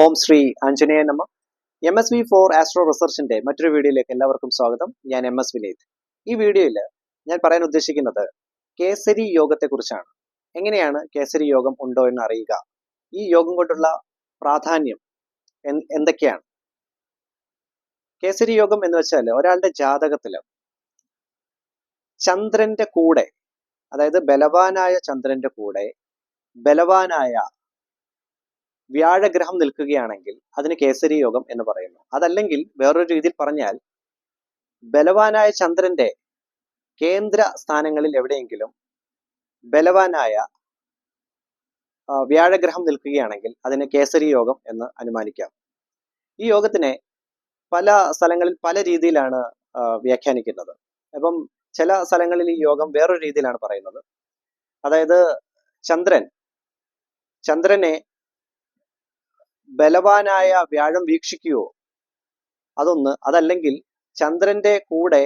ഓം ശ്രീ ആഞ്ജനേയ നമ. M S V four astro റിസർച്ചിന്റെ മറ്റൊരു വീഡിയോയിലേക്ക് എല്ലാവർക്കും സ്വാഗതം. ഞാൻ എം എസ് വിനീത്. ഈ വീഡിയോയിൽ ഞാൻ പറയാൻ ഉദ്ദേശിക്കുന്നത് കേസരി യോഗത്തെക്കുറിച്ചാണ്. എങ്ങനെയാണ് കേസരി യോഗം ഉണ്ടോ എന്ന് അറിയുക? ഈ യോഗം കൊണ്ടുള്ള പ്രാധാന്യം എന്തൊക്കെയാണ്? കേസരി യോഗം എന്ന് വെച്ചാൽ ഒരാളുടെ ജാതകത്തിൽ ചന്ദ്രന്റെ കൂടെ അതായത് ബലവാനായ ചന്ദ്രന്റെ കൂടെ ബലവാനായ വ്യാഴഗ്രഹം നിൽക്കുകയാണെങ്കിൽ അതിന് കേസരി യോഗം എന്ന് പറയുന്നു. അതല്ലെങ്കിൽ വേറൊരു രീതിയിൽ പറഞ്ഞാൽ ബലവാനായ ചന്ദ്രന്റെ കേന്ദ്ര സ്ഥാനങ്ങളിൽ എവിടെയെങ്കിലും ബലവാനായ വ്യാഴഗ്രഹം നിൽക്കുകയാണെങ്കിൽ അതിന് കേസരി യോഗം എന്ന് അനുമാനിക്കാം. ഈ യോഗത്തിനെ പല സ്ഥലങ്ങളിൽ പല രീതിയിലാണ് വ്യാഖ്യാനിക്കുന്നത്. അപ്പം ചില സ്ഥലങ്ങളിൽ ഈ യോഗം വേറൊരു രീതിയിലാണ് പറയുന്നത്. അതായത് ചന്ദ്രൻ ചന്ദ്രനെ ബലവാനായ വ്യാഴം വീക്ഷിക്കുകയോ അതൊന്ന് അതല്ലെങ്കിൽ ചന്ദ്രന്റെ കൂടെ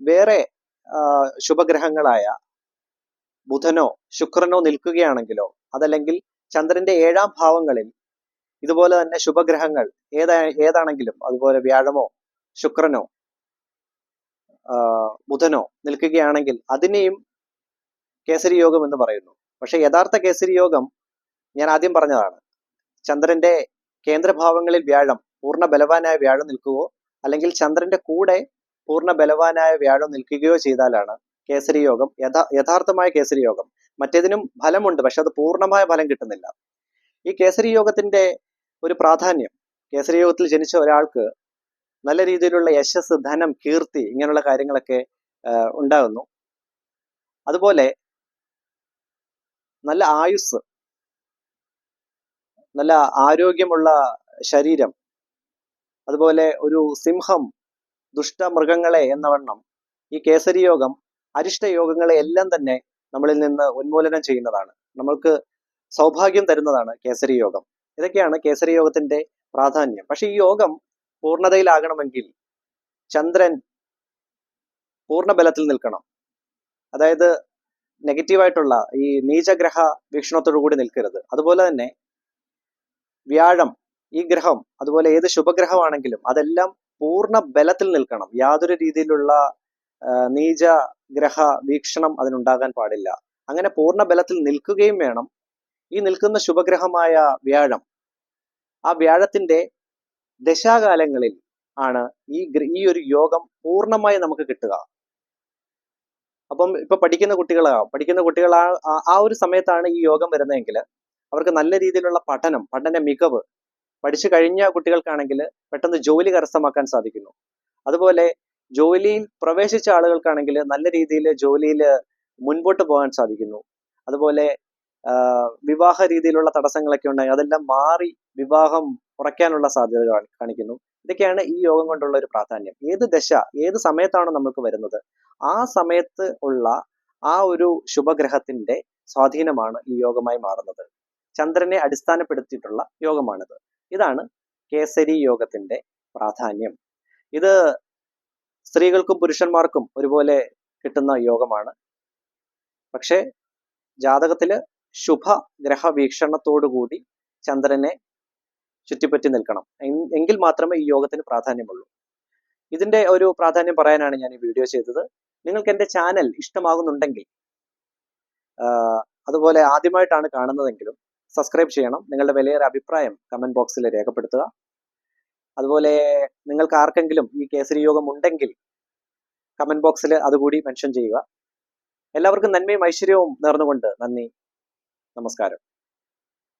വേറെ ശുഭഗ്രഹങ്ങളായ ബുധനോ ശുക്രനോ നിൽക്കുകയാണെങ്കിലോ അതല്ലെങ്കിൽ ചന്ദ്രന്റെ ഏഴാം ഭാവങ്ങളിൽ ഇതുപോലെ തന്നെ ശുഭഗ്രഹങ്ങൾ ഏതാ ഏതാണെങ്കിലും അതുപോലെ വ്യാഴമോ ശുക്രനോ ബുധനോ നിൽക്കുകയാണെങ്കിൽ അതിനെയും കേസരി യോഗം എന്ന് പറയുന്നു. പക്ഷെ യഥാർത്ഥ കേസരി യോഗം ഞാൻ ആദ്യം പറഞ്ഞതാണ്. ചന്ദ്രന്റെ കേന്ദ്രഭാവങ്ങളിൽ വ്യാഴം പൂർണ ബലവാനായ വ്യാഴം നിൽക്കുകയോ അല്ലെങ്കിൽ ചന്ദ്രന്റെ കൂടെ പൂർണ ബലവാനായ വ്യാഴം നിൽക്കുകയോ ചെയ്താലാണ് കേസരി യോഗം യഥാ യഥാർത്ഥമായ കേസരി യോഗം. മറ്റേതിനും ഫലമുണ്ട് പക്ഷെ അത് പൂർണമായ ഫലം കിട്ടുന്നില്ല. ഈ കേസരി യോഗത്തിന്റെ ഒരു പ്രാധാന്യം കേസരി യോഗത്തിൽ ജനിച്ച ഒരാൾക്ക് നല്ല രീതിയിലുള്ള യശസ് ധനം കീർത്തി ഇങ്ങനെയുള്ള കാര്യങ്ങളൊക്കെ ഉണ്ടാകുന്നു. അതുപോലെ നല്ല ആയുസ് നല്ല ആരോഗ്യമുള്ള ശരീരം അതുപോലെ ഒരു സിംഹം ദുഷ്ടമൃഗങ്ങളെ എന്ന വണ്ണം ഈ കേസരി യോഗം അരിഷ്ട യോഗങ്ങളെ എല്ലാം തന്നെ നമ്മളിൽ നിന്ന് ഉന്മൂലനം ചെയ്യുന്നതാണ്. നമ്മൾക്ക് സൗഭാഗ്യം തരുന്നതാണ് കേസരി യോഗം. ഇതൊക്കെയാണ് കേസരി യോഗത്തിന്റെ പ്രാധാന്യം. പക്ഷെ ഈ യോഗം പൂർണതയിലാകണമെങ്കിൽ ചന്ദ്രൻ പൂർണ ബലത്തിൽ നിൽക്കണം. അതായത് നെഗറ്റീവായിട്ടുള്ള ഈ നീചഗ്രഹ വീക്ഷണത്തോടു കൂടി നിൽക്കരുത്. അതുപോലെ തന്നെ വ്യാഴം ഈ ഗ്രഹം അതുപോലെ ഏത് ശുഭഗ്രഹമാണെങ്കിലും അതെല്ലാം പൂർണ ബലത്തിൽ നിൽക്കണം. യാതൊരു രീതിയിലുള്ള നീച ഗ്രഹ വീക്ഷണം അതിനുണ്ടാകാൻ പാടില്ല. അങ്ങനെ പൂർണ ബലത്തിൽ നിൽക്കുകയും വേണം. ഈ നിൽക്കുന്ന ശുഭഗ്രഹമായ വ്യാഴം ആ വ്യാഴത്തിന്റെ ദശാകാലങ്ങളിൽ ആണ് ഈ ഈ ഒരു യോഗം പൂർണമായി നമുക്ക് കിട്ടുക. അപ്പം ഇപ്പൊ പഠിക്കുന്ന കുട്ടികളാകാം പഠിക്കുന്ന കുട്ടികൾ ആ ആ- ഒരു സമയത്താണ് ഈ യോഗം വരുന്നതെങ്കിൽ അവർക്ക് നല്ല രീതിയിലുള്ള പഠനം പഠന മികവ് പഠിച്ചു കഴിഞ്ഞ കുട്ടികൾക്കാണെങ്കിൽ പെട്ടെന്ന് ജോലി കരസ്ഥമാക്കാൻ സാധിക്കുന്നു. അതുപോലെ ജോലിയിൽ പ്രവേശിച്ച ആളുകൾക്കാണെങ്കിൽ നല്ല രീതിയിൽ ജോലിയിൽ മുൻപോട്ട് പോകാൻ സാധിക്കുന്നു. അതുപോലെ വിവാഹ രീതിയിലുള്ള തടസ്സങ്ങളൊക്കെ ഉണ്ടെങ്കിൽ അതെല്ലാം മാറി വിവാഹം കുറയ്ക്കാനുള്ള സാധ്യത കാണിക്കുന്നു. ഇതൊക്കെയാണ് ഈ യോഗം കൊണ്ടുള്ള ഒരു പ്രാധാന്യം. ഏത് ദശ ഏത് സമയത്താണ് നമുക്ക് വരുന്നത്? ആ സമയത്ത് ഉള്ള ആ ഒരു ശുഭഗ്രഹത്തിന്റെ സ്വാധീനമാണ് ഈ യോഗമായി മാറുന്നത്. ചന്ദ്രനെ അടിസ്ഥാനപ്പെടുത്തിയിട്ടുള്ള യോഗമാണിത്. ഇതാണ് കേസരി യോഗത്തിന്റെ പ്രാധാന്യം. ഇത് സ്ത്രീകൾക്കും പുരുഷന്മാർക്കും ഒരുപോലെ കിട്ടുന്ന യോഗമാണ്. പക്ഷേ ജാതകത്തിൽ ശുഭ ഗ്രഹ വീക്ഷണത്തോടുകൂടി ചന്ദ്രനെ ചുറ്റിപ്പറ്റി നിൽക്കണം. എങ്കിൽ മാത്രമേ ഈ യോഗത്തിന് പ്രാധാന്യമുള്ളൂ. ഇതിന്റെ ഒരു പ്രാധാന്യം പറയാനാണ് ഞാൻ ഈ വീഡിയോ ചെയ്തത്. നിങ്ങൾക്ക് എന്റെ ചാനൽ ഇഷ്ടമാകുന്നുണ്ടെങ്കിൽ അതുപോലെ ആദ്യമായിട്ടാണ് കാണുന്നതെങ്കിലും സബ്സ്ക്രൈബ് ചെയ്യണം. നിങ്ങളുടെ വിലയേറെ അഭിപ്രായം കമന്റ് ബോക്സിൽ രേഖപ്പെടുത്തുക. അതുപോലെ നിങ്ങൾക്ക് ആർക്കെങ്കിലും ഈ കേസരി യോഗം ഉണ്ടെങ്കിൽ കമന്റ് ബോക്സിൽ അതുകൂടി മെൻഷൻ ചെയ്യുക. എല്ലാവർക്കും നന്മയും ഐശ്വര്യവും നേർന്നുകൊണ്ട് നന്ദി. നമസ്കാരം.